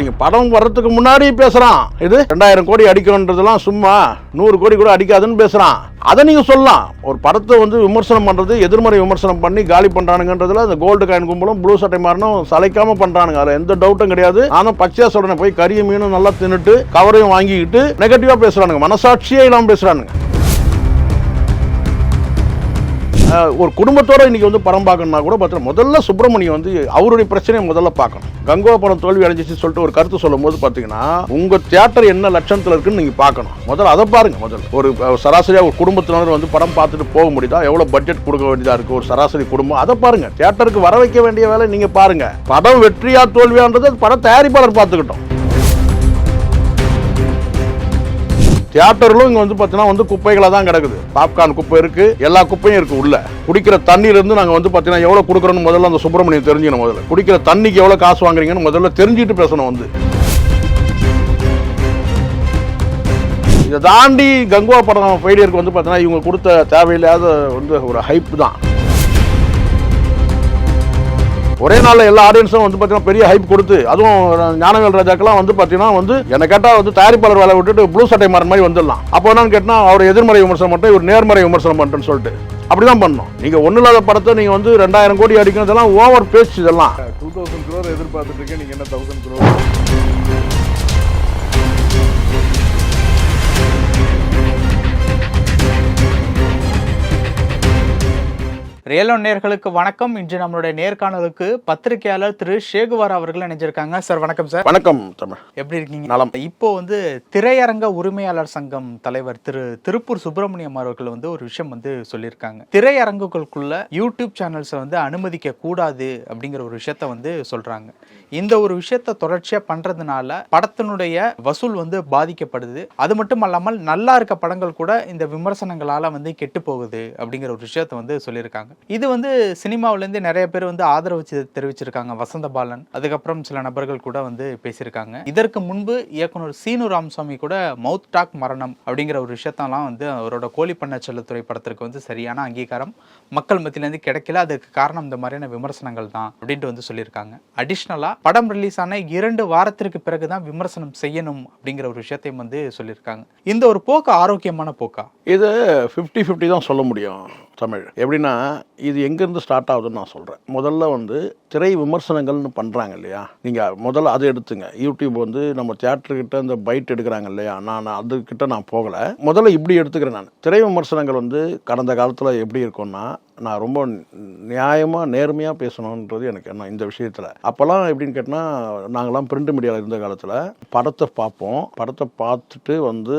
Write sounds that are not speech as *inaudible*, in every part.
நீங்கள் படம் வர்றதுக்கு முன்னாடி பேசுகிறான் இது ரெண்டாயிரம் கோடி அடிக்கணுன்றதெல்லாம் சும்மா நூறு கோடி கூட அடிக்காதுன்னு பேசுகிறான் அதை நீங்கள் சொல்லலாம். ஒரு படத்தை வந்து விமர்சனம் பண்ணுறது எதிர்மறை விமர்சனம் பண்ணி காலி பண்ணுறானுங்கன்றதுல அந்த கோல்டு காயின் கும்பலும் ப்ளூ சட்டை மாறனும் சளைக்காமல் பண்ணுறானுங்க அதில் எந்த டவுட்டும் கிடையாது. ஆனால் பச்சையாக சொல்கிறேன் போய் கறியும் மீனும் நல்லா தின்னுட்டு கவரையும் வாங்கிக்கிட்டு நெகட்டிவாக பேசுறானுங்க. மனசாட்சியே இல்லாமல் பேசுறானுங்க. ஒரு குடும்பத்தோடு இன்றைக்கி வந்து படம் பார்க்கணும்னா கூட பார்த்தா முதல்ல சுப்பிரமணியம் வந்து அவருடைய பிரச்சனையை முதல்ல பார்க்கணும். கங்கோ படம் தோல்வி அடைஞ்சிச்சு சொல்லிட்டு ஒரு கருத்து சொல்லும் போது பார்த்தீங்கன்னா உங்கள் தியேட்டர் என்ன லட்சணத்தில் இருக்குன்னு நீங்கள் பார்க்கணும். முதல்ல அதை பாருங்க முதல்ல. ஒரு சராசரியாக ஒரு குடும்பத்தினர் வந்து படம் பார்த்துட்டு போக முடியுதா? எவ்வளோ பட்ஜெட் கொடுக்க வேண்டியதாக இருக்குது ஒரு சராசரி குடும்பம். அதை பாருங்க. தியேட்டருக்கு வர வைக்க வேண்டிய வேலை நீங்கள் பாருங்க. படம் வெற்றியா தோல்வியான்றது படம் தயாரிப்பாளர் பார்த்துக்கிட்டோம். தியேட்டர்களும் இங்கே வந்து பார்த்தீங்கன்னா வந்து குப்பைகளாக தான் கிடக்குது. பாப்கார்ன் குப்பை இருக்குது எல்லா குப்பையும் இருக்குது உள்ள. குடிக்கிற தண்ணியிலேருந்து நாங்கள் வந்து பார்த்தீங்கன்னா எவ்வளோ கொடுக்குறோன்னு முதல்ல அந்த சுப்பிரமணியம் தெரிஞ்சுக்கணும் முதல்ல. குடிக்கிற தண்ணிக்கு எவ்வளோ காசு வாங்குறீங்கன்னு முதல்ல தெரிஞ்சுட்டு பேசணும் வந்து. இதை தாண்டி கங்குவா படம் ஃபெயிலியருக்கு வந்து பார்த்தீங்கன்னா இவங்க கொடுத்த தேவையில்லாத வந்து ஒரு ஹைப் தான். ஒரே நாளில் எல்லா ஆடியன்ஸும் வந்து பார்த்தீங்கன்னா பெரிய ஹைப் கொடுத்து அதுவும் ஞானவேல் ராஜாக்கெல்லாம் வந்து பார்த்தீங்கன்னா வந்து என்ன கேட்டால் வந்து தயாரிப்பாளர் வேலை விட்டுட்டு ப்ளூ சட்டை மாற மாதிரி வந்துடலாம். அப்போ என்னன்னு கேட்டால் அவர் எதிர்மறை விமர்சனம் மட்டும் இவர் நேர்மறை விமர்சனம் பண்ணுறேன்னு சொல்லிட்டு. அப்படி தான் பண்ணணும். நீங்கள் ஒன்றும் இல்லாத படத்தை நீங்கள் வந்து ரெண்டாயிரம் கோடி அடிக்கிறதெல்லாம் ஓவர் பேஸ்ட் இதெல்லாம். டூ தௌசண்ட் க்ரோர் எதிர்பார்த்துட்டு இருக்கேன் நீங்கள் என்ன தௌசண்ட் க்ரோர் ரியலோ நேர்களுக்கு வணக்கம். இன்று நம்மளுடைய நேர்காணலுக்கு பத்திரிகையாளர் திரு ஷேகுவார் அவர்கள் இணைஞ்சிருக்காங்க. சார் வணக்கம் சார். வணக்கம் தமிழ். எப்படி இருக்கீங்க? நலம். இப்போ வந்து திரையரங்க உரிமையாளர் சங்கம் தலைவர் திரு திருப்பூர் சுப்பிரமணியம் அவர்கள் வந்து ஒரு விஷயம் வந்து சொல்லியிருக்காங்க. திரையரங்குகளுக்குள்ள யூடியூப் சேனல்ஸை வந்து அனுமதிக்க கூடாது அப்படிங்கிற ஒரு விஷயத்த வந்து சொல்றாங்க. இந்த ஒரு விஷயத்த தொடர்ச்சியா பண்றதுனால படத்தினுடைய வசூல் வந்து பாதிக்கப்படுது. அது மட்டும் அல்லாமல் நல்லா இருக்க படங்கள் கூட இந்த விமர்சனங்களால வந்து கெட்டு போகுது அப்படிங்கிற ஒரு விஷயத்த வந்து சொல்லியிருக்காங்க. இது வந்து சினிமாவிலேருந்து நிறைய பேர் வந்து ஆதரவு தெரிவிச்சிருக்காங்க. வசந்த பாலன். அதுக்கப்புறம் சில நபர்கள் கூட வந்து பேசியிருக்காங்க. இதற்கு முன்பு இயக்குனர் சீனு ராமசாமி கூட மவுத் டாக் மரணம் அப்படிங்கிற ஒரு விஷயத்தெல்லாம் வந்து அவரோட கோழி பண்ண செல்லத்துறை படத்திற்கு வந்து சரியான அங்கீகாரம் மக்கள் மத்தியிலேருந்து கிடைக்கல. அதுக்கு காரணம் இந்த மாதிரியான விமர்சனங்கள் தான் அப்படின்ட்டு வந்து சொல்லியிருக்காங்க. அடிஷ்னலாக படம் ரிலீஸ் ஆன இரண்டு வாரத்திற்கு பிறகு தான் விமர்சனம் செய்யணும் அப்படிங்கிற ஒரு விஷயத்தையும் வந்து சொல்லியிருக்காங்க. இந்த ஒரு போக்கு ஆரோக்கியமான போக்கா? இது ஃபிஃப்டி ஃபிஃப்டி தான் சொல்ல முடியும் தமிழ். எப்படின்னா இது எங்கேருந்து ஸ்டார்ட் ஆகுதுன்னு நான் சொல்கிறேன் முதல்ல வந்து திரை விமர்சனங்கள்னு பண்ணுறாங்க இல்லையா? நீங்கள் முதல்ல அதை எடுத்துங்க. யூடியூப் வந்து நம்ம தியேட்டர்கிட்ட இந்த பைட் எடுக்கிறாங்க இல்லையா? நான் அதுக்கிட்ட நான் போகலை. முதல்ல இப்படி எடுத்துக்கிறேன் நான். திரை விமர்சனங்கள் வந்து கடந்த காலத்தில் எப்படி இருக்கும்னா நான் ரொம்ப நியாயமாக நேர்மையாக பேசணுன்றது எனக்கு என்ன இந்த விஷயத்தில். அப்போல்லாம் எப்படின்னு கேட்டால் நாங்களாம் பிரிண்ட் மீடியாவில் இருந்த காலத்தில் படத்தை பார்ப்போம். படத்தை பார்த்துட்டு வந்து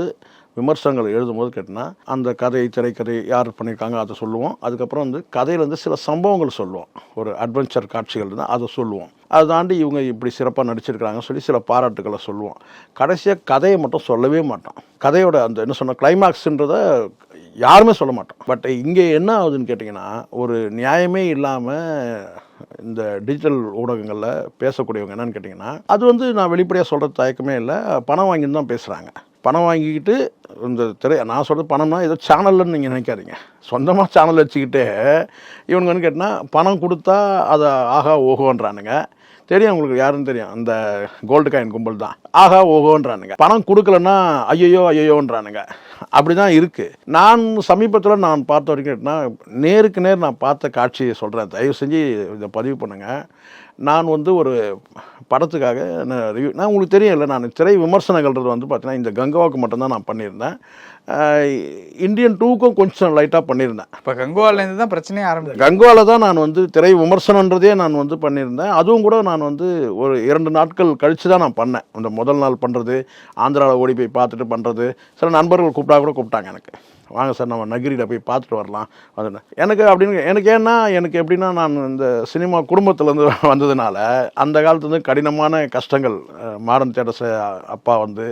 விமர்சனங்கள் எழுதும்போது கேட்டினா அந்த கதை திரைக்கதை யார் பண்ணியிருக்காங்க அதை சொல்லுவோம். அதுக்கப்புறம் வந்து கதையில் வந்து சில சம்பவங்கள் சொல்லுவோம். ஒரு அட்வென்ச்சர் காட்சிகள் இருந்தால் அதை சொல்லுவோம். அதை தாண்டி இவங்க இப்படி சிறப்பாக நடிச்சிருக்காங்கன்னு சொல்லி சில பாராட்டுகளை சொல்லுவோம். கடைசியாக கதையை மட்டும் சொல்லவே மாட்டோம். கதையோட அந்த என்ன சொன்ன கிளைமாக்ஸுன்றத யாருமே சொல்ல மாட்டோம். பட் இங்கே என்ன ஆகுதுன்னு கேட்டிங்கன்னா ஒரு நியாயமே இல்லாமல் இந்த டிஜிட்டல் ஊடகங்களில் பேசக்கூடியவங்க என்னன்னு கேட்டிங்கன்னா அது வந்து நான் வெளிப்படையாக சொல்கிறது தயக்கமே இல்லை. பணம் வாங்கின்னு தான் பேசுகிறாங்க பணம் வாங்கிக்கிட்டு இந்த திரை நான் சொல்கிறது பணம்னா ஏதோ சேனல்னு நீங்கள் நினைக்காதீங்க. சொந்தமாக சேனல் வச்சுக்கிட்டு இவனுங்க வந்து கேட்டால் பணம் கொடுத்தா அதை ஆகா ஓகோன்றானுங்க தெரியும் உங்களுக்கு யாருன்னு தெரியும். அந்த கோல்டு காயின் கும்பல் தான். ஆகா ஓகோன்றானுங்க பணம் கொடுக்கலன்னா ஐயோ ஐயோன்றானுங்க அப்படி தான் இருக்குது நான் சமீபத்தில் நான் பார்த்த வரைக்கும் கேட்டினா, நேருக்கு நேர் நான் பார்த்த காட்சியை சொல்கிறேன் தயவு செஞ்சு இதை பதிவு பண்ணுங்கள் நான் வந்து ஒரு படத்துக்காக நான் நான் உங்களுக்கு தெரியும் இல்லை நான் திரை விமர்சனங்கள்ன்றது வந்து பார்த்தீங்கன்னா இந்த கங்காவுக்கு மட்டும்தான் நான் பண்ணியிருந்தேன். இந்தியன் டூக்கும் கொஞ்சம் லைட்டாக பண்ணியிருந்தேன். இப்போ கங்குவாலேருந்து தான் பிரச்சனையே ஆரம்பிச்சு கங்குவால தான் நான் வந்து திரை விமர்சனன்றதே நான் வந்து பண்ணியிருந்தேன். அதுவும் கூட நான் வந்து ஒரு இரண்டு நாட்கள் கழித்து தான் நான் பண்ணேன். அந்த முதல் நாள் பண்ணுறது ஆந்திராவில் ஓடி போய் பார்த்துட்டு பண்ணுறது சில நண்பர்கள் கூப்பிட்டா கூட கூப்பிட்டாங்க எனக்கு. வாங்க சார் நம்ம நகிரியில் போய் பார்த்துட்டு வரலாம். வந்து எனக்கு அப்படின்னு எனக்கு ஏன்னா எனக்கு எப்படின்னா நான் இந்த சினிமா குடும்பத்துலேருந்து *laughs* வந்ததுனால அந்த காலத்துலேருந்து கடினமான கஷ்டங்கள் மாடர்ன் தேட்டர்ஸ் அப்பா வந்து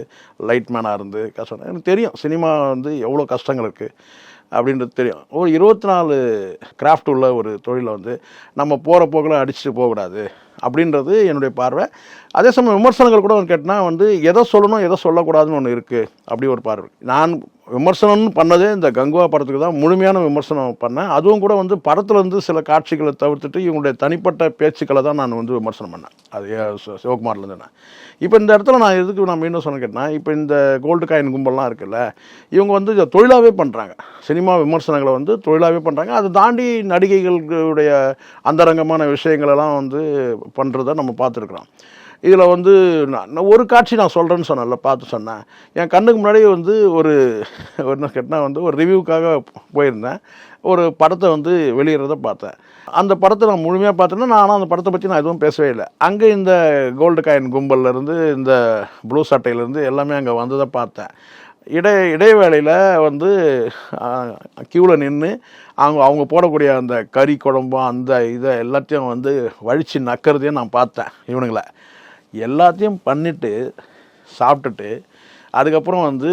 லைட் மேனாக இருந்து கஷ்டம். எனக்கு தெரியும் சினிமா வந்து எவ்வளோ கஷ்டங்கள் இருக்குது அப்படின்றது தெரியும். ஒரு இருபத்தி நாலு கிராஃப்ட் உள்ள ஒரு தொழிலை வந்து நம்ம போகிற போக்கில் அடிச்சுட்டு போகக்கூடாது அப்படின்றது என்னுடைய பார்வை. அதே சமயம் விமர்சனங்கள் கூட கேட்டால் வந்து எதை சொல்லணும் எதை சொல்லக்கூடாதுன்னு ஒன்று இருக்குது அப்படி ஒரு பார்வை. நான் விமர்சனம்னு பண்ணதே இந்த கங்குவா படத்துக்கு தான் முழுமையான விமர்சனம் பண்ணேன். அதுவும் கூட வந்து படத்துலேருந்து சில காட்சிகளை தவிர்த்துட்டு இவங்களுடைய தனிப்பட்ட பேச்சுக்களை தான் நான் வந்து விமர்சனம் பண்ணேன். அது சிவகுமார்லேருந்து நான். இப்போ இந்த இடத்துல நான் எதுக்கு நான் மீண்டும் சொன்ன கேட்டேன் இப்போ இந்த கோல்டு காயின் கும்பல்லாம் இருக்குல்ல இவங்க வந்து இதை தொழிலாகவே பண்ணுறாங்க சினிமா விமர்சனங்களை வந்து தொழிலாகவே பண்ணுறாங்க அதை தாண்டி நடிகைகளுடைய அந்தரங்கமான விஷயங்களெல்லாம் வந்து பண்ணுறத நம்ம பார்த்துருக்குறோம். இதில் வந்து நான் ஒரு காட்சி நான் சொல்கிறேன்னு சொன்னேன்ல பார்த்து சொன்னேன். என் கண்ணுக்கு முன்னாடி வந்து ஒரு *laughs* என்ன கேட்டால் வந்து ஒரு ரிவ்யூக்காக போயிருந்தேன். ஒரு படத்தை வந்து வெளியிடுறத பார்த்தேன். அந்த படத்தை நான் முழுமையாக பார்த்தேன்னா நானும் அந்த படத்தை பற்றி நான் எதுவும் பேசவே இல்லை. அங்கே இந்த கோல்டு காயின் கும்பல்லேருந்து இந்த ப்ளூ சட்டையிலேருந்து எல்லாமே அங்கே வந்ததை பார்த்தேன். இடை இடைவேளையில் வந்து க்யூவில் நின்று அவங்க அவங்க போடக்கூடிய அந்த கறி குழம்பு அந்த இதை எல்லாத்தையும் வந்து வழித்து நக்கிறதையும் நான் பார்த்தேன் இவனுங்களை. எல்லாத்தையும் பண்ணிட்டு சாப்பிட்டுட்டு அதுக்கப்புறம் வந்து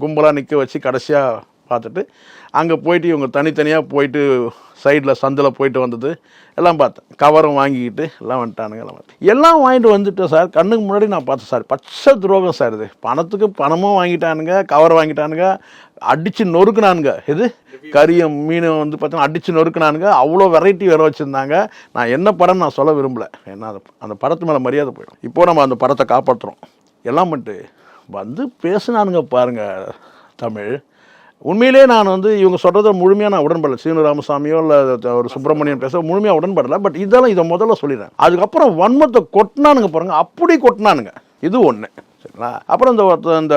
கும்பலாக நிற்க வச்சு கடைசியாக பார்த்துட்டு அங்கே போயிட்டு இவங்க தனித்தனியாக போயிட்டு சைடில் சந்தில் போயிட்டு வந்தது எல்லாம் பார்த்தேன். கவரும் வாங்கிக்கிட்டு எல்லாம் வந்துட்டானுங்க எல்லாம் பார்த்தேன். எல்லாம் வாங்கிட்டு வந்துட்டேன் சார். கண்ணுக்கு முன்னாடி நான் பார்த்தேன் சார். பச்சை துரோகம் சார் இது. பணத்துக்கு பணமும் வாங்கிட்டானுங்க கவர் வாங்கிட்டானுங்க அடித்து நொறுக்குனானுங்க. இது கறியும் மீனும் வந்து பார்த்தீங்கன்னா அடித்து நொறுக்குனானுங்க. அவ்வளோ வெரைட்டி வேறு வச்சுருந்தாங்க. நான் என்ன படம் நான் சொல்ல விரும்பல. ஏன்னா அந்த அந்த படத்து மேலே மரியாதை போயிடும். இப்போ நம்ம அந்த படத்தை காப்பாற்றுறோம் எல்லாம் மட்டும் வந்து பேசுனானுங்க பாருங்கள் தமிழ். உண்மையிலே நான் வந்து இவங்க சொல்கிறத முழுமையாக நான் உடன்படல. சீனு ராமசாமியோ இல்லை ஒரு சுப்பிரமணியன் பேச முழுமையாக உடன்படல. பட் இதெல்லாம் இதை முதல்ல சொல்லிடுறேன். அதுக்கப்புறம் வன்மத்தை கொட்டினானுங்க பாருங்கள் அப்படி கொட்டினானுங்க. இது ஒன்று சரிங்களா அப்புறம் இந்த ஒருத்தன் இந்த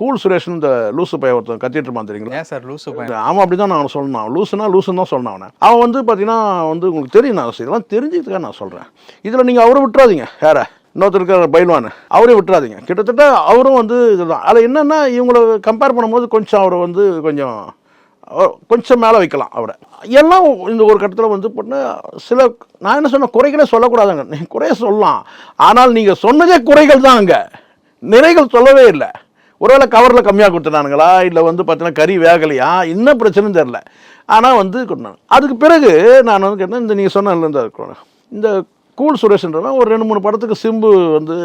கூல் சுரேஷன் இந்த லூசு பைய ஒருத்தன் கத்திட்டு இருப்பான் தெரியுங்களா சார் லூசு பையன்? அவன் அப்படி தான் நான் சொல்லணும் லூசுனா லூசுன்னு தான் சொல்லணும் அவனை. அவன் வந்து பார்த்தீங்கன்னா வந்து உங்களுக்கு தெரியும் நான் இதெல்லாம் தெரிஞ்சுக்கிறதுக்காக நான் சொல்கிறேன் இதில் நீங்கள் அவரை விட்டுறாதீங்க. யார? இன்னொருத்தர் இருக்கிற பயில்வான் அவரே விட்டுறாதீங்க. கிட்டத்தட்ட அவரும் வந்து இதுதான். அதில் என்னென்னா இவங்களை கம்பேர் பண்ணும்போது கொஞ்சம் அவர் வந்து கொஞ்சம் கொஞ்சம் மேலே வைக்கலாம் அவரை. எல்லாம் இந்த ஒரு கட்டத்தில் வந்து பண்ண சில நான் என்ன சொன்ன குறைகளே சொல்லக்கூடாதுங்க. நீங்கள் குறைய சொல்லலாம். ஆனால் நீங்கள் சொன்னதே குறைகள் தான் அங்கே நிறைகள் சொல்லவே இல்லை. ஒருவேளை கவரில் கம்மியாக கொடுத்துட்டானுங்களா? இல்லை வந்து பார்த்தீங்கன்னா கறி வேகலையா? என்ன பிரச்சனைன்னு தெரில ஆனால் வந்து கொடுத்தாங்க அதுக்கு பிறகு நான் வந்து கேட்டேன் இந்த நீங்கள் சொன்ன இந்த இந்த கூல் சுரேஷ்ன்றவன் ஒரு ரெண்டு மூணு படத்துக்கு சிம்பு வந்து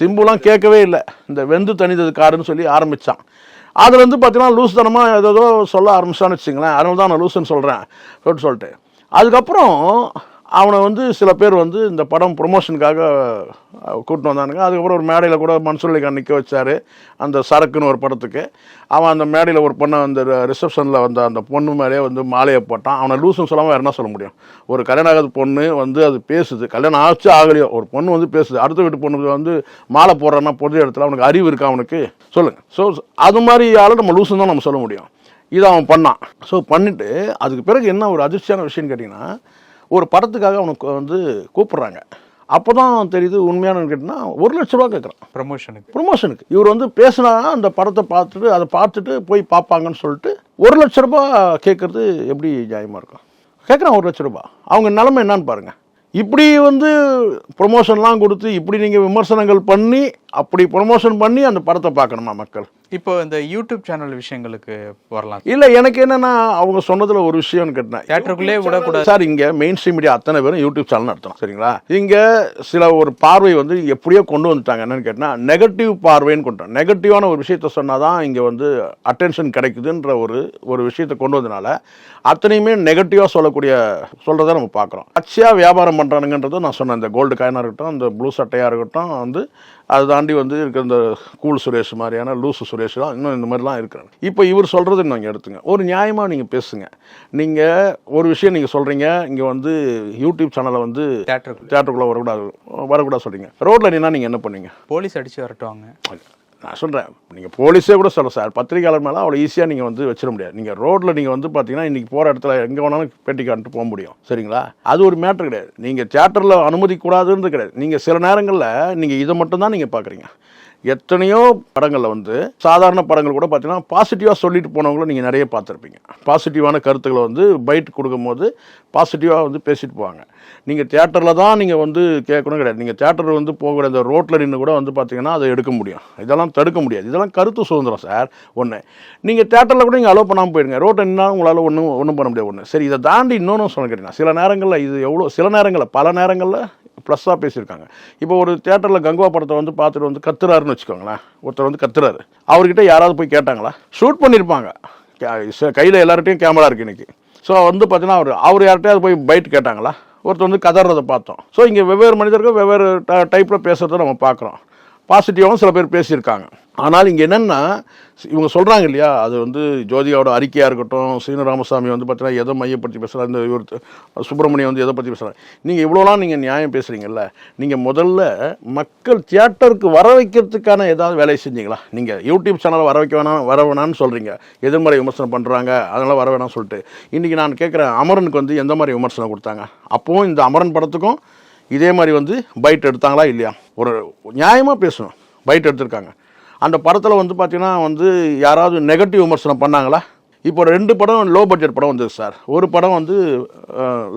சிம்புலாம் கேட்கவே இல்லை. இந்த வெந்து தனித்தது காருன்னு சொல்லி ஆரம்பித்தான் அதில் வந்து பார்த்தீங்கன்னா லூஸ் தனமாக ஏதோ சொல்ல ஆரம்பிச்சான்னு வச்சுங்களேன் அதனால தான் நான் லூஸ்ன்னு சொல்கிறேன் சொல்லிட்டு சொல்லிட்டு. அதுக்கப்புறம் அவனை வந்து சில பேர் வந்து இந்த படம் ப்ரொமோஷனுக்காக கூட்டிட்டு வந்தானுங்க. அதுக்கப்புறம் ஒரு மேடையில் கூட மன்சூர்லிகான் நிற்க வச்சாரு அந்த சரக்குன்னு ஒரு படத்துக்கு. அவன் அந்த மேடையில் ஒரு பொண்ணை அந்த ரிசப்ஷனில் வந்த அந்த பொண்ணு மேலேயே வந்து மாலையை போட்டான். அவனை லூசுன்னு சொல்லாமல் வேறு என்ன சொல்ல முடியும்? ஒரு கல்யாணம் ஆகாத பொண்ணு வந்து அது பேசுது. கல்யாணம் ஆச்சு ஆகலையோ. ஒரு பொண்ணு வந்து பேசுது. அடுத்த வீட்டு பொண்ணு வந்து மாலை போடுறான்னா பொது இடத்துல அவனுக்கு அறிவு இருக்கா அவனுக்கு? சொல்லுங்கள் ஸோ அது மாதிரி நம்ம லூசுன்னு தான் நம்ம சொல்ல முடியும். இதை அவன் பண்ணான். ஸோ பண்ணிவிட்டு அதுக்கு பிறகு என்ன ஒரு அதிர்ச்சியான விஷயம்னு கேட்டிங்கன்னா ஒரு படத்துக்காக அவனுக்கு வந்து கூப்பிட்றாங்க. அப்போ தான் தெரியுது உண்மையான கேட்டிங்கன்னா ஒரு லட்ச ரூபா கேட்குறான் ப்ரமோஷனுக்கு ப்ரொமோஷனுக்கு இவர் வந்து பேசினா அந்த படத்தை பார்த்துட்டு அதை பார்த்துட்டு போய் பார்ப்பாங்கன்னு சொல்லிட்டு ஒரு லட்ச ரூபா கேட்குறது எப்படி நியாயமாக இருக்கும்? கேட்குறான் ஒரு லட்ச ரூபா. அவங்க நிலைமை என்னன்னு பாருங்கள் இப்படி வந்து ப்ரொமோஷன்லாம் கொடுத்து இப்படி நீங்கள் விமர்சனங்கள் பண்ணி அப்படி ப்ரொமோஷன் பண்ணி அந்த படத்தை பார்க்கணுமா மக்கள்? இப்போ இந்த யூடியூப் சேனல் விஷயங்களுக்கு வரலாம். இல்லை எனக்கு என்னன்னா அவங்க சொன்னதுல ஒரு விஷயம்னு கேட்டேன். தியேட்டருக்குள்ளே விடக்கூடாது. சார் இங்க மெயின் ஸ்ட்ரீம் மீடியா அத்தனை பேரும் யூடியூப் சேனல் நடத்தணும் சரிங்களா? இங்க சில ஒரு பார்வை வந்து எப்படியோ கொண்டு வந்துட்டாங்க என்னன்னு கேட்டா நெகட்டிவ் பார்வைன்னு கொண்டு நெகட்டிவான ஒரு விஷயத்த சொன்னாதான் இங்க வந்து அட்டென்ஷன் கிடைக்குதுன்ற ஒரு ஒரு விஷயத்தை கொண்டு வந்தனால அத்தனையுமே நெகட்டிவா சொல்லக்கூடிய சொல்றதை நம்ம பார்க்குறோம். அச்சியா வியாபாரம் பண்றானுங்கன்றதை நான் சொன்னேன். இந்த கோல்டு காயினாக இருக்கட்டும் இந்த ப்ளூ சட்டையா இருக்கட்டும் வந்து அதை தாண்டி வந்து இருக்கிற இந்த கூல் சுரேஷ் மாதிரியான லூசு சுரேஷ்லாம் இன்னும் இந்த மாதிரிலாம் இருக்கிறாங்க. இப்போ இவர் சொல்கிறது நீங்கள் எடுத்துங்க. ஒரு நியாயமாக நீங்கள் பேசுங்க. நீங்கள் ஒரு விஷயம் நீங்கள் சொல்கிறீங்க இங்கே வந்து யூடியூப் சேனலை வந்து தேட்டருக்குள்ளே வரக்கூடாது வரக்கூடாது சொல்கிறீங்க ரோட்டில் நின்னா நீங்கள் என்ன பண்ணுவீங்க? போலீஸ் அடிச்சு வரட்டுவாங்க. நான் சொல்கிறேன் நீங்கள் போலீஸே கூட சொல்ல சார். பத்திரிகையாளர் மேலே அவ்வளோ ஈஸியாக நீங்கள் வந்து வச்சிட முடியாது. நீங்கள் ரோட்டில் நீங்கள் வந்து பார்த்தீங்கன்னா இன்றைக்கி போகிற இடத்துல எங்கே வேணாலும் பேட்டி காண்ட்டு போக முடியும். சரிங்களா? அது ஒரு மேட்ரு கிடையாது. நீங்கள் தியேட்டரில் அனுமதிக்கூடாதுன்றது கிடையாது. நீங்கள் சில நேரங்களில் நீங்கள் இதை மட்டும்தான் நீங்கள் பார்க்குறீங்க எத்தனையோ படங்களில் வந்து சாதாரண படங்கள் கூட பார்த்தீங்கன்னா பாசிட்டிவாக சொல்லிட்டு போனவங்களும் நீங்கள் நிறைய பார்த்துருப்பீங்க. பாசிட்டிவான கருத்துக்களை வந்து பைட் கொடுக்கும்போது பாசிட்டிவாக வந்து பேசிட்டு போவாங்க. நீங்கள் தியேட்டரில் தான் நீங்கள் வந்து கேட்கணும் கிடையாது. நீங்கள் தேட்டர் வந்து போகிற இந்த ரோட்டில் நின்று கூட வந்து பார்த்தீங்கன்னா அதை எடுக்க முடியும். இதெல்லாம் தடுக்க முடியாது. இதெல்லாம் கருத்து சுதந்திரம் சார் ஒன்று நீங்கள் தேட்டரில் கூட நீங்கள் அலோவ் பண்ணாமல் போயிடுங்க. ரோட்டை நின்னாலும் உங்களால் ஒன்றும் ஒன்றும் பண்ண முடியாது ஒன்று சரி இதை தாண்டி இன்னொன்று சொல்ல கேட்டீங்கன்னா சில நேரங்களில் இது எவ்வளோ சில நேரங்களில் பல நேரங்களில் ப்ளஸ்ஸாக பேசியிருக்காங்க. இப்போ ஒரு தேட்டரில் கங்குவா படத்தை வந்து பார்த்துட்டு வந்து கத்துறாருன்னு வச்சுக்கோங்களேன். ஒருத்தர் வந்து கத்துறாரு. அவர்கிட்ட யாராவது போய் கேட்டாங்களா? ஷூட் பண்ணியிருப்பாங்க. கையில் எல்லார்ட்டையும் கேமரா இருக்குது இன்றைக்கி ஸோ வந்து பார்த்தீங்கன்னா அவர் அவர் யார்கிட்டயாவது போய் பைட் கேட்டாங்களா? ஒருத்தர் வந்து கதறதை பார்த்தோம். ஸோ இங்கே வெவ்வேறு மனிதர்கள் வெவ்வேறு டைப்பில் பேசுகிறத நம்ம பார்க்குறோம். பாசிட்டிவாகவும் சில பேர் பேசியிருக்காங்க. ஆனால் இங்கே என்னென்னா இவங்க சொல்கிறாங்க இல்லையா அது வந்து ஜோதிகாவோட அறிக்கையாக இருக்கட்டும் சீன ராமசாமி வந்து பார்த்தீங்கன்னா எதை மையப்படுத்தி பேசுகிறார் இந்த இவர் சுப்பிரமணியம் வந்து எதை பற்றி பேசுகிறாங்க நீங்கள் இவ்வளோலாம் நீங்கள் நியாயம் பேசுகிறீங்கல்ல நீங்கள் முதல்ல மக்கள் தியேட்டருக்கு வர வைக்கிறதுக்கான ஏதாவது வேலையை செஞ்சீங்களா? நீங்கள் யூடியூப் சேனலை வர வைக்க வேணாம் வர வேணாம்னு சொல்கிறீங்க எதிர்மறை விமர்சனம் பண்ணுறாங்க அதனால் வர வேணாம்னு சொல்லிட்டு. இன்றைக்கி நான் கேட்குறேன் அமரனுக்கு வந்து எந்த மாதிரி விமர்சனம் கொடுத்தாங்க? அப்போவும் இந்த அமரன் படத்துக்கும் இதே மாதிரி வந்து பைட் எடுத்தாங்களா இல்லையா? ஒரு நியாயமாக பேசணும். பைட் எடுத்திருக்காங்க. அந்த படத்தில் வந்து பார்த்தீங்கன்னா வந்து யாராவது நெகட்டிவ் விமர்சனம் பண்ணாங்களா? இப்போ ரெண்டு படம் லோ பட்ஜெட் படம் வந்தது சார் ஒரு படம் வந்து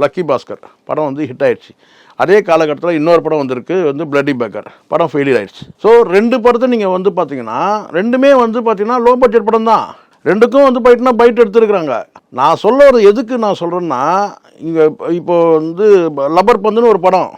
லக்கி பாஸ்கர் படம் வந்து ஹிட் ஆயிடுச்சு. அதே காலகட்டத்தில் இன்னொரு படம் வந்திருக்கு வந்து பிளட்டி பேக்கர் படம் ஃபெயிலியர் ஆயிடுச்சு. ஸோ ரெண்டு படத்தை நீங்கள் வந்து பார்த்தீங்கன்னா ரெண்டுமே வந்து பார்த்தீங்கன்னா லோ பட்ஜெட் படம் தான். ரெண்டுக்கும் வந்து போயிட்டுனா பைட் எடுத்துருக்குறாங்க. நான் சொல்ல ஒரு எதுக்கு நான் சொல்கிறேன்னா இங்கே இப்போ வந்து லப்பர் பந்துன்னு ஒரு படம்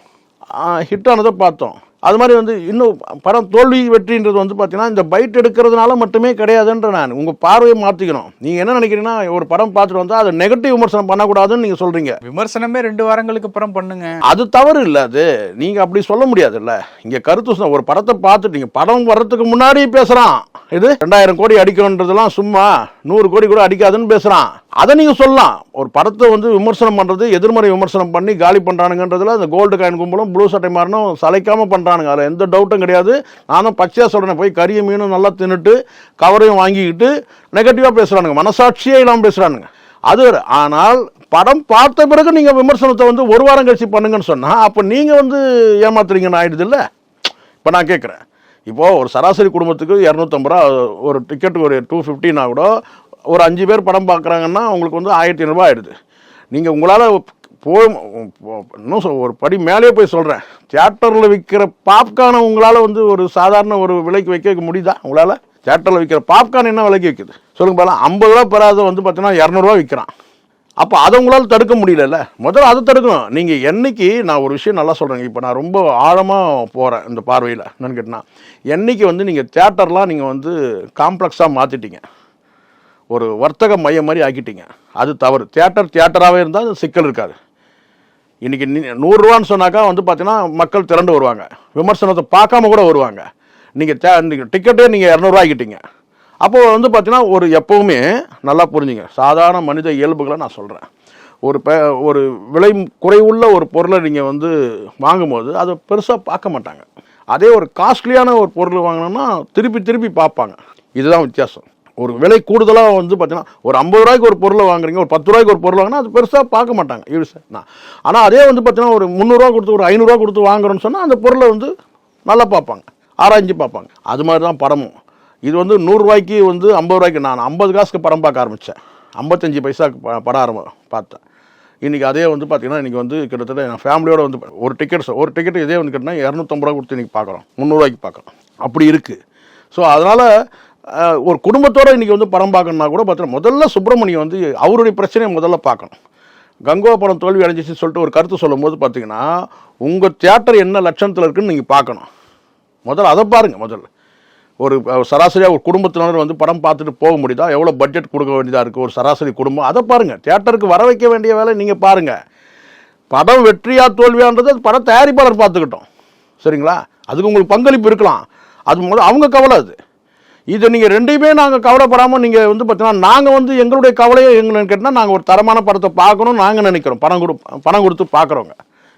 ஹிட் ஆனதை பார்த்தோம். அது மாதிரி வந்து இன்னும் படம் தோல்வி வெற்றின்றது வந்து பார்த்தீங்கன்னா இந்த பைட் எடுக்கிறதுனால மட்டுமே கிடையாதுன்ற நான் உங்கள் பார்வையை மாற்றிக்கணும் நீங்கள் என்ன நினைக்கிறீங்கன்னா ஒரு படம் பார்த்துட்டு வந்தால் அதை நெகட்டிவ் விமர்சனம் பண்ணக்கூடாதுன்னு நீங்கள் சொல்கிறீங்க விமர்சனமே ரெண்டு வாரங்களுக்கு அப்புறம் பண்ணுங்க. அது தவறு இல்லை அது. நீங்கள் அப்படி சொல்ல முடியாதுல்ல. இங்கே கருத்து ஒரு படத்தை பார்த்துட்டு நீங்கள் படம் வர்றதுக்கு முன்னாடி பேசுகிறான் இது ரெண்டாயிரம் கோடி அடிக்கணுன்றதெல்லாம் சும்மா நூறு கோடி கூட அடிக்காதுன்னு பேசுகிறான் அதை நீங்கள் சொல்லலாம். ஒரு படத்தை வந்து விமர்சனம் பண்ணுறது எதிர்மறை விமர்சனம் பண்ணி காலி பண்ணுறானுங்கன்றதுல அந்த கோல்டு காயின் கும்பலும் ப்ளூ சட்டை மாறினும் சளைக்காமல் பண்ணுறானுங்க அதில் எந்த டவுட்டும் கிடையாது. நானும் பச்சையாக சொல்கிறேன் போய் கறிய மீனும் நல்லா தின்னுட்டு கவரையும் வாங்கிக்கிட்டு நெகட்டிவாக பேசுகிறானுங்க மனசாட்சியே இல்லாமல் பேசுகிறானுங்க அது ஆனால் படம் பார்த்த பிறகு நீங்கள் விமர்சனத்தை வந்து ஒரு வாரம் கழிச்சு பண்ணுங்கன்னு சொன்னால் அப்போ நீங்கள் வந்து ஏமாத்துறீங்கன்னு ஆயிடுது இல்லை இப்போ நான் கேட்குறேன் இப்போது ஒரு சராசரி குடும்பத்துக்கு இரநூத்தம்பது ரூபா ஒரு டிக்கெட் ஒரு டூ ஃபிஃப்டினா கூட ஒரு அஞ்சு பேர் படம் பார்க்குறாங்கன்னா உங்களுக்கு வந்து ஆயிரத்தி ஐநூறுபா ஆயிடுது. நீங்கள் உங்களால் போய் இன்னும் ஒரு படி மேலே போய் சொல்கிறேன் தியேட்டரில் விற்கிற பாப்கார்னை உங்களால் வந்து ஒரு சாதாரண ஒரு விலைக்கு வைக்க முடியுதா? உங்களால்? தியேட்டரில் விற்கிற பாப்கார்ன் என்ன விலைக்கு விற்குது சொல்லுங்க பாருங்க. ஐம்பது ரூபா பெறாத வந்து பார்த்தீங்கன்னா இரநூறுவா விற்கிறான் அப்போ அதை உங்களால் தடுக்க முடியலல்ல? முதல்ல அதை தடுக்கணும். நீங்கள் என்னைக்கு நான் ஒரு விஷயம் நல்லா சொல்கிறேங்க இப்போ நான் ரொம்ப ஆழமாக போகிறேன் இந்த பார்வையில். என்னன்னு கேட்டினா என்னைக்கு வந்து நீங்கள் தேட்டர்லாம் நீங்கள் வந்து காம்ப்ளெக்ஸாக மாற்றிட்டீங்க ஒரு வர்த்தக மையம் மாதிரி ஆக்கிட்டீங்க. அது தவறு. தியேட்டர் தியேட்டராகவே இருந்தால் அது சிக்கல் இருக்காது. இன்றைக்கி நூறுரூவான்னு சொன்னாக்கா வந்து பார்த்தீங்கன்னா மக்கள் திரண்டு வருவாங்க. விமர்சனத்தை பார்க்காம கூட வருவாங்க. நீங்கள் தே நீங்கள் டிக்கெட்டே நீங்கள் இரநூறுவா ஆக்கிட்டீங்க. அப்போது வந்து பார்த்தீங்கன்னா ஒரு எப்போவுமே நல்லா புரிஞ்சுங்க. சாதாரண மனித இயல்புகளை நான் சொல்கிறேன் ஒரு ப ஒரு விலை குறைவுள்ள ஒரு பொருளை நீங்கள் வந்து வாங்கும்போது அதை பெருசாக பார்க்க மாட்டாங்க. அதே ஒரு காஸ்ட்லியான ஒரு பொருள் வாங்கினோம்னா திருப்பி திருப்பி பார்ப்பாங்க. இதுதான் வித்தியாசம். ஒரு விலை கூடுதலாக வந்து பார்த்தீங்கன்னா ஒரு ஐம்பது ரூபாய்க்கு ஒரு பொருளை வாங்குறீங்க ஒரு பத்து ரூபாய்க்கு ஒரு பொருள் வாங்கினா அது பெருசாக பார்க்க மாட்டாங்க. இது நான் ஆனால் அதே வந்து பார்த்தீங்கன்னா ஒரு முந்நூறுரூவா கொடுத்து ஒரு ஐநூறுரூவா கொடுத்து வாங்குறோன்னு சொன்னால் அந்த பொருளை வந்து நல்லா பார்ப்பாங்க. ஆராய்ஞ்சு பார்ப்பாங்க. அது மாதிரி தான் படமும். இது வந்து நூறுரூவாய்க்கு வந்து ஐம்பது ரூபாய்க்கு நான் ஐம்பது காசுக்கு படம் பார்க்க ஆரம்பித்தேன் ஐம்பத்தஞ்சு பைசாக்கு ப- படம் ஆரம்ப பார்த்தேன். இன்றைக்கி அதே வந்து பார்த்தீங்கன்னா இன்றைக்கி வந்து கிட்டத்தட்ட என் ஃபேமிலியோட வந்து ஒரு டிக்கெட் ஒரு டிக்கெட் இதே வந்து கேட்டால் இரநூத்தம்பது ரூபா கொடுத்து இன்றைக்கி பார்க்குறோம். முந்நூறுவாய்க்கு பார்க்குறோம். அப்படி இருக்குது ஸோ அதனால் ஒரு குடும்பத்தோடு இன்றைக்கி வந்து படம் பார்க்கணுன்னா கூட பார்த்தீங்கன்னா முதல்ல சுப்பிரமணியம் வந்து அவருடைய பிரச்சனையை முதல்ல பார்க்கணும். கங்கோ படம் தோல்வி அடைஞ்சிச்சுன்னு சொல்லிட்டு ஒரு கருத்து சொல்லும்போது பார்த்தீங்கன்னா உங்கள் தியேட்டர் என்ன லட்சணத்தில் இருக்குன்னு நீங்கள் பார்க்கணும். முதல்ல அதை பாருங்கள் முதல்ல. ஒரு சராசரியாக ஒரு குடும்பத்தினர் வந்து படம் பார்த்துட்டு போக முடியுதா? எவ்வளோ பட்ஜெட் கொடுக்க வேண்டியதாக இருக்குது ஒரு சராசரி குடும்பம் அதை பாருங்கள் தியேட்டருக்கு வர வைக்க வேண்டிய வேலை நீங்கள் பாருங்கள் படம் வெற்றியாக தோல்வியான்றது அது படம் தயாரிப்பாளர் பார்த்துக்கிட்டோம். சரிங்களா? அதுக்கு உங்களுக்கு பங்களிப்பு இருக்கலாம். அது முதல்ல அவங்க கவலை அது. இது நீங்கள் ரெண்டையுமே நாங்கள் கவலைப்படாமல் நீங்கள் வந்து பார்த்தீங்கன்னா நாங்கள் வந்து எங்களுடைய கவலையை எங்கன்னு கேட்டால் நாங்கள் ஒரு தரமான படத்தை பார்க்கணும் நாங்கள் நினைக்கிறோம். பணம் கொடு பணம் கொடுத்து பார்க்குறோங்க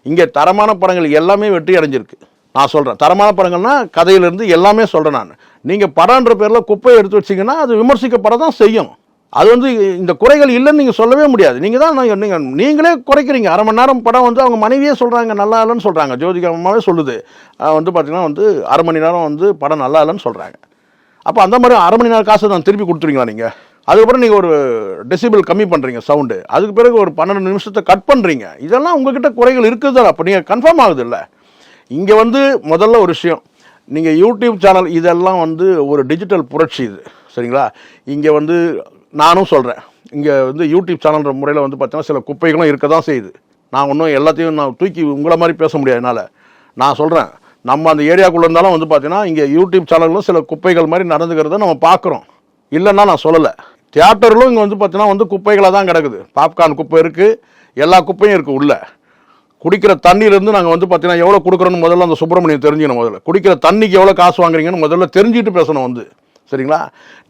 இங்கே தரமான படங்கள் எல்லாமே வெற்றி அடைஞ்சிருக்கு. நான் சொல்கிறேன் தரமான படங்கள்னா கதையிலேருந்து எல்லாமே சொல்கிறேன் நான். நீங்கள் படம்ன்ற பேரில் குப்பையை எடுத்து வச்சிங்கன்னா அது விமர்சிக்கப்பட தான் செய்யும். அது வந்து இந்த குறைகள் இல்லைன்னு நீங்கள் சொல்லவே முடியாது. நீங்கள் தான் நீங்கள் நீங்களே குறைக்கிறீங்க. அரை மணி நேரம் படம் வந்து அவங்க மனைவியே சொல்கிறாங்க நல்லா இல்லைன்னு சொல்கிறாங்க ஜோதிகா அம்மாவே சொல்லுது. வந்து பார்த்திங்கன்னா வந்து அரை மணி நேரம் வந்து படம் நல்லா இல்லைன்னு சொல்கிறாங்க அப்போ அந்த மாதிரி அரை மணி நேரம் காசு நான் திருப்பி கொடுத்துருவீங்களா நீங்கள் அதுக்கப்புறம் நீங்கள் ஒரு டெசிபிள் கம்மி பண்ணுறீங்க சவுண்டு அதுக்கு பிறகு ஒரு பன்னெண்டு நிமிஷத்தை கட் பண்ணுறீங்க இதெல்லாம் உங்ககிட்ட குறைகள் இருக்குது அப்போ நீங்கள் கன்ஃபார்ம் ஆகுது இல்லை இங்கே வந்து முதல்ல ஒரு விஷயம். நீங்கள் யூடியூப் சேனல் இதெல்லாம் வந்து ஒரு டிஜிட்டல் புரட்சி இது. சரிங்களா? இங்கே வந்து நானும் சொல்கிறேன் இங்கே வந்து யூடியூப் சேனல்ன்ற முறையில் வந்து பார்த்தீங்கன்னா சில குப்பைகளும் இருக்க தான் செய்யுது. நான் ஒன்றும் எல்லாத்தையும் நான் தூக்கி உங்களை மாதிரி பேச முடியாது என்னால். நான் சொல்கிறேன் நம்ம அந்த ஏரியாக்குள்ளே இருந்தாலும் வந்து பார்த்தீங்கன்னா இங்கே யூடியூப் சேனல்களும் சில குப்பைகள் மாதிரி நடந்துக்கிறத நம்ம பார்க்குறோம் இல்லைன்னா நான் சொல்லலை. தியேட்டர்களும் இங்கே வந்து பார்த்தீங்கன்னா வந்து குப்பைகளாக தான் கிடக்குது. பாப்கார்ன் குப்பை இருக்குது எல்லா குப்பையும் இருக்குது உள்ளே. குடிக்கிற தண்ணியிலேருந்து நாங்கள் வந்து பார்த்தீங்கன்னா எவ்வளோ கொடுக்குறோன்னு முதல்ல அந்த சுப்பிரமணியம் தெரிஞ்சுக்கணும் முதல்ல. குடிக்கிற தண்ணிக்கு எவ்வளோ காசு வாங்குறீங்கன்னு முதல்ல தெரிஞ்சுட்டு பேசணும் வந்து. சரிங்களா?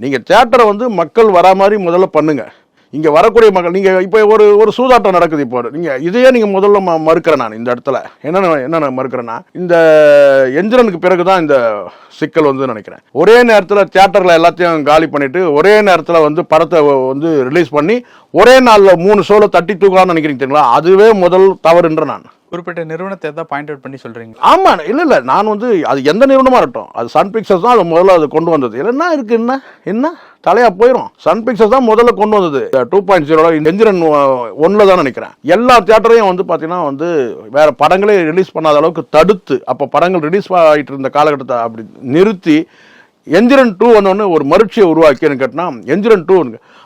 நீங்கள் தேட்டரை வந்து மக்கள் வரா மாதிரி முதல்ல பண்ணுங்கள் இங்கே வரக்கூடிய மக்கள் நீங்கள் இப்போ ஒரு ஒரு சூதாட்டம் நடக்குது இப்போ. நீங்கள் இதையே நீங்கள் முதல்ல ம மறுக்கிறேன் நான் இந்த இடத்துல. என்னென்ன என்னென்ன மறுக்கிறேன்னா இந்த எந்திரனுக்கு பிறகு தான் இந்த சிக்கல் வந்து நினைக்கிறேன். ஒரே நேரத்தில் தியேட்டரில் எல்லாத்தையும் காலி பண்ணிவிட்டு ஒரே நேரத்தில் வந்து படத்தை வந்து ரிலீஸ் பண்ணி ஒரே நாளில் மூணு ஷோவில் தட்டி தூக்கலாம்னு நினைக்கிறீங்க தெரியுங்களா? அதுவே முதல் தவறுன்ற நான். குறிப்பிட்ட நிறுவனத்தை தான் பாயிண்ட் அவுட் பண்ணி சொல்றீங்க ஆமா இல்ல இல்ல. நான் வந்து அது எந்த நிறுவனமா இருக்கட்டும். அது சன் பிக்சர்ஸ் தான் அது முதல்ல அது கொண்டு வந்தது. இதுல என்ன இருக்கு என்ன? என்ன? தலையா போயிடும் சன் பிக்சர்ஸ் தான் முதல்ல கொண்டு வந்தது. டூ பாயிண்ட் ஜீரோ எந்திரன் ஒன்ல தான் நினைக்கிறேன். எல்லா தியேட்டரையும் வந்து பாத்தீங்கன்னா வந்து வேற படங்களே ரிலீஸ் பண்ணாத அளவுக்கு தடுத்து அப்ப படங்கள் ரிலீஸ் ஆகிட்டு இருந்த காலகட்டத்தை அப்படி நிறுத்தி எந்திரன் டூ வந்தோடனே ஒரு மறுச்சியை உருவாக்கின்னு கேட்டினா எந்திரன் டூ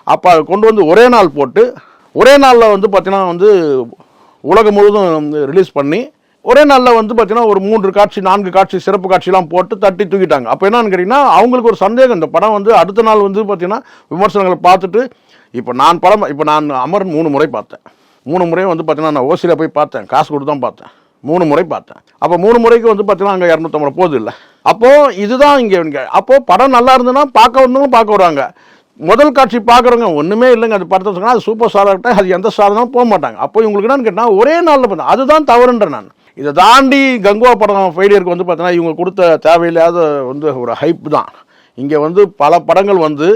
அப்போ அதை கொண்டு வந்து ஒரே நாள் போட்டு ஒரே நாளில் வந்து பார்த்தீங்கன்னா வந்து உலகம் முழுவதும் ரிலீஸ் பண்ணி ஒரே நாளில் வந்து பார்த்தீங்கன்னா ஒரு மூன்று காட்சி நான்கு காட்சி சிறப்பு காட்சிலாம் போட்டு தட்டி தூக்கிட்டாங்க. அப்போ என்னன்னு கேட்டிங்கன்னா அவங்களுக்கு ஒரு சந்தேகம். இந்த படம் வந்து அடுத்த நாள் வந்து பார்த்தீங்கன்னா விமர்சனங்களை பார்த்துட்டு இப்போ நான் படம் இப்போ நான் அமரன் மூணு முறை பார்த்தேன். மூணு முறையும் வந்து பார்த்தீங்கன்னா நான் ஓசியில் போய் பார்த்தேன். காசு கொடுத்து தான் பார்த்தேன். மூணு முறை பார்த்தேன். அப்போ மூணு முறைக்கு வந்து பார்த்தீங்கன்னா அங்கே இரநூத்தம்பது போகுது இல்லை. அப்போது இதுதான் இங்கே இங்கே அப்போது படம் நல்லா இருந்ததுன்னா பார்க்க வந்தவங்க பார்க்க வருவாங்க. முதல் காட்சி பார்க்குறவங்க ஒன்றுமே இல்லைங்க. அது படத்தை சொன்னால் அது சூப்பர் ஸ்டாராக இருக்கட்டும் அது எந்த ஸ்டார் போக மாட்டாங்க. அப்போ இவங்களுக்கு என்னன்னு கேட்டால் ஒரே நாளில் பார்த்தா அதுதான் தவறுன்ற நான். இதை தாண்டி கங்குவா படம் ஃபெயிலியருக்கு வந்து பார்த்தீங்கன்னா இவங்க கொடுத்த தேவையில்லாத வந்து ஒரு ஹைப் தான். இங்கே வந்து பல படங்கள் வந்து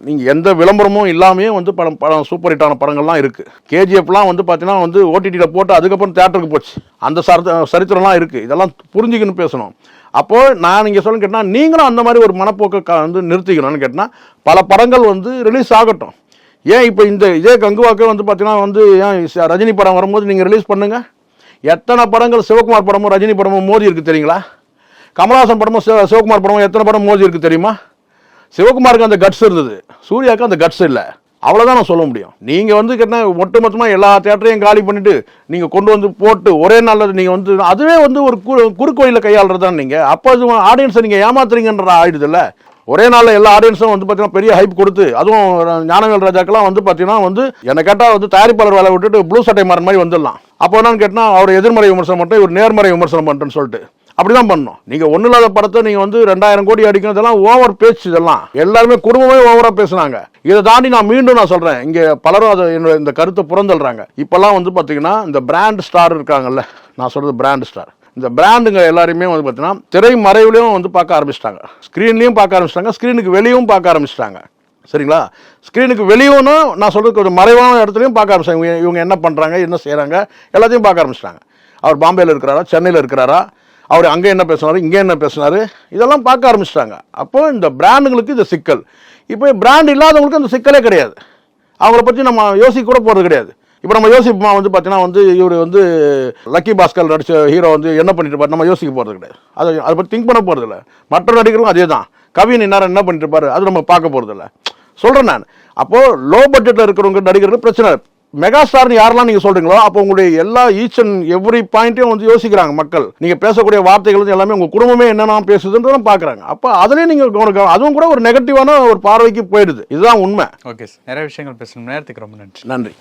நீங்கள் எந்த விளம்பரமும் இல்லாமையே வந்து படம் படம் சூப்பர் ஹிட்டான படங்கள்லாம் இருக்குது கேஜிஎஃப்லாம் வந்து பார்த்தீங்கன்னா வந்து ஓடிடியில் போட்டு அதுக்கப்புறம் தேட்டருக்கு போச்சு. அந்த சர சரித்திரம்லாம் இருக்குது இதெல்லாம் புரிஞ்சுக்கணும் பேசணும். அப்போது நான் இங்கே சொல்ல கேட்டால் நீங்களும் அந்த மாதிரி ஒரு மனப்போக்கை க- வந்து நிறுத்திக்கணும்னு கேட்டால் பல படங்கள் வந்து ரிலீஸ் ஆகட்டும். ஏன் இப்போ இந்த இதே கங்குவாக்கே வந்து பார்த்தீங்கன்னா வந்து ஏன் ரஜினி படம் வரும்போது நீங்கள் ரிலீஸ் பண்ணுங்கள் எத்தனை படங்கள் சிவகுமார் படமும் ரஜினி படமும் மோதி இருக்குது தெரியுங்களா? கமலஹாசன் படமும் சிவ- சிவகுமார் படமும் எத்தனை படம் மோதி இருக்கு தெரியுமா? சிவகுமாருக்கு அந்த கட்ஸ் இருந்தது. சூர்யாவுக்கு அந்த கட்ஸ் இல்லை. அவ்வளோதான் நான் சொல்ல முடியும். நீங்கள் வந்து கேட்டா ஒட்டுமொத்தமாக எல்லா தேட்டரையும் காலி பண்ணிவிட்டு நீங்கள் கொண்டு வந்து போட்டு ஒரே நாளில் நீங்கள் வந்து அதுவே வந்து ஒரு குறு குறுக்கோயிலில் கையாளுறது தான் நீங்கள் அப்போ அது ஆடியன்ஸை நீங்கள் ஏமாத்துறீங்கன்ற ஆயிடுதில்ல. ஒரே நாளில் எல்லா ஆடியன்ஸும் வந்து பார்த்தீங்கன்னா பெரிய ஹைப் கொடுத்து அதுவும் ஞானவேல் ராஜாக்கெல்லாம் வந்து பார்த்தீங்கன்னா வந்து என்னை கேட்டால் வந்து தயாரிப்பாளர் வேலை விட்டுட்டு ப்ளூ சட்டை மாறன் மாதிரி வந்துடலாம். அப்போ என்னன்னு கேட்டால் அவர் எதிர்மறை விமர்சனம் மட்டும் இவர் நேர்மறை விமர்சனம் பண்ணுறேன்னு சொல்லிட்டு. அப்படி தான் பண்ணணும். நீங்கள் ஒன்றும் இல்லாத படத்தை நீங்கள் வந்து ரெண்டாயிரம் கோடி அடிக்கிறதெல்லாம் ஓவர் பேச்சு இதெல்லாம். எல்லாருமே குடும்பமே ஓவராக பேசுனாங்க. இதை தாண்டி நான் மீண்டும் நான் சொல்கிறேன் இங்கே பலரும் அதை என்னோட இந்த கருத்தை புறந்தள்ளுறாங்க. இப்போல்லாம் வந்து பார்த்தீங்கன்னா இந்த பிராண்ட் ஸ்டார் இருக்காங்கல்ல நான் சொல்கிறது பிராண்ட் ஸ்டார் இந்த பிராண்டுங்க எல்லாருமே வந்து பார்த்தீங்கன்னா திரை மறைவுலையும் வந்து பார்க்க ஆரம்பிச்சிட்டாங்க. ஸ்க்ரீன்லேயும் பார்க்க ஆரம்பிச்சிட்டாங்க. ஸ்க்ரீனுக்கு வெளியும் பார்க்க ஆரம்பிச்சிட்டாங்க. சரிங்களா? ஸ்க்ரீனுக்கு வெளியும் நான் சொல்கிறது கொஞ்சம் மறைவான இடத்துலையும் பார்க்க ஆரம்பிச்சாங்க இவங்க- இவங்க என்ன பண்ணுறாங்க என்ன செய்கிறாங்க எல்லாத்தையும் பார்க்க ஆரம்பிச்சிட்டாங்க. அவர் பாம்பேல இருக்கிறாரா சென்னையில் இருக்கிறாரா? அவர் அங்கே என்ன பேசுனாரு இங்கே என்ன பேசுனாரு இதெல்லாம் பார்க்க ஆரம்பிச்சிட்டாங்க. அப்போ இந்த பிராண்டுங்களுக்கு இது சிக்கல். இப்போ பிராண்ட் இல்லாதவங்களுக்கு அந்த சிக்கலே கிடையாது. அவங்கள பற்றி நம்ம யோசிக்க கூட போகிறது கிடையாது. இப்போ நம்ம யோசிப்போமா வந்து பார்த்தீங்கன்னா வந்து இவர் வந்து லக்கி பாஸ்கர் நடிச்ச ஹீரோ வந்து என்ன பண்ணிட்டு இருப்பார் நம்ம யோசிக்க போகிறது கிடையாது. அதை அதை பற்றி திங்க் பண்ண போகிறது இல்லை. மற்ற நடிகர்களும் அதே தான் கவின் இந்நேரம் என்ன பண்ணிட்டு இருப்பாரு அது நம்ம பார்க்க போகிறது இல்லை. சொல்கிறேன் நான். அப்போது லோ பட்ஜெட்டில் இருக்கிறவங்க நடிகர்கள் பிரச்சனை இல்லை. மெகா ஸ்டார்னு யாரெல்லாம் நீங்கள் சொல்கிறீங்களோ அப்போ உங்களுடைய எல்லா ஈச் அண்ட் எவ்ரி பாயிண்ட்டையும் வந்து யோசிக்கிறாங்க மக்கள். நீங்கள் பேசக்கூடிய வார்த்தைகள் வந்து எல்லாமே உங்கள் குடும்பமே என்னென்ன பேசுதுன்றதும் பார்க்குறாங்க. அப்போ அதுலேயும் நீங்கள் கவனிக்க அதுவும் கூட ஒரு நெகட்டிவான ஒரு பார்வைக்கு போயிடுது. இதுதான் உண்மை. ஓகே சார் நிறைய விஷயங்கள் பேசணும். நேரத்துக்கு ரொம்ப நன்றி. நன்றி.